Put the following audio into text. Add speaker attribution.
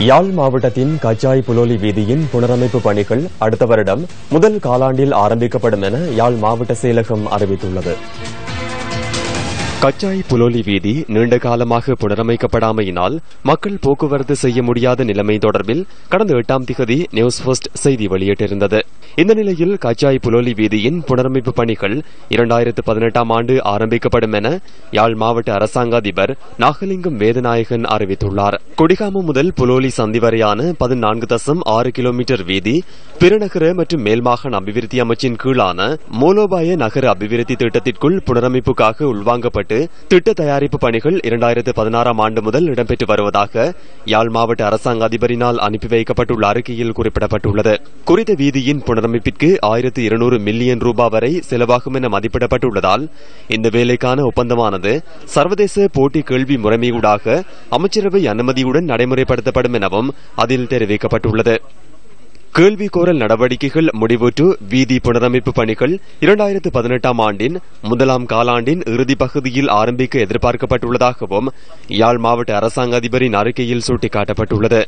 Speaker 1: யாழ் மாவட்டத்தின் கச்சாய் புலோலி வீதியின் புனரமைப்பு பணிகள் அடுத்த வருடம் முதல் காலாண்டில் ஆரம்பிக்கப்படும் என யாழ் மாவட்ட செயலகம் அறிவித்துள்ளது. கச்சாய் புலோலி வீதி நீண்ட காலமாக புனரமைக்கப்படாமையினால் மக்கள் போக்குவரத்து செய்ய முடியாத நிலைமை தொடர்பில் கடந்த எட்டாம் திகதி நியூஸ் போஸ்ட் செய்தி வெளியிட்டிருந்தது. இந்த நிலையில் கச்சாய் புலோலி வீதியின் புனரமைப்பு பணிகள் இரண்டாயிரத்து பதினெட்டாம் ஆண்டு ஆரம்பிக்கப்படும் என யாழ் மாவட்ட அரசாங்க அதிபர் நாகலிங்கம் வேதநாயகன் அறிவித்துள்ளார். கொடிகாமம் முதல் புலோலி சந்தி வரையான பதினான்கு தசம் ஆறு கிலோமீட்டர் வீதி பெருநகர மற்றும் மேல்மாகாண அபிவிருத்தி அமைச்சின் கீழான மூலோபாய நகர அபிவிருத்தி திட்டத்திற்குள் புனரமைப்புக்காக உள்வாங்கப்பட்டு திட்ட தயாரிப்பு பணிகள் இரண்டாயிரத்து பதினாறாம் ஆண்டு முதல் இடம்பெற்று வருவதாக யாழ் மாவட்ட அரசாங்க அதிபரினால் அனுப்பி வைக்கப்பட்டுள்ள அறிக்கையில் குறிப்பிடப்பட்டுள்ளது. குறித்த வீதியின் புனரமைப்பிற்கு ஆயிரத்து இருநூறு மில்லியன் ரூபாய் வரை செலவாகும் என மதிப்பிடப்பட்டுள்ளதால் இந்த வேலைக்கான ஒப்பந்தமானது சர்வதேச போட்டி கேள்வி முறைமையூடாக அமைச்சரவை அனுமதியுடன் நடைமுறைப்படுத்தப்படும் எனவும் அதில் தெரிவிக்கப்பட்டுள்ளது. கேள்வி கோரல் நடவடிக்கைகள் முடிவுற்று வீதி புனரமைப்பு பணிகள் இரண்டாயிரத்து பதினெட்டாம் ஆண்டின் முதலாம் காலாண்டின் இறுதி பகுதியில் ஆரம்பிக்க எதிர்பார்க்கப்பட்டுள்ளதாகவும் யாழ் மாவட்ட அரசாங்க அதிபரின் அறிக்கையில் சுட்டிக்காட்டப்பட்டுள்ளது.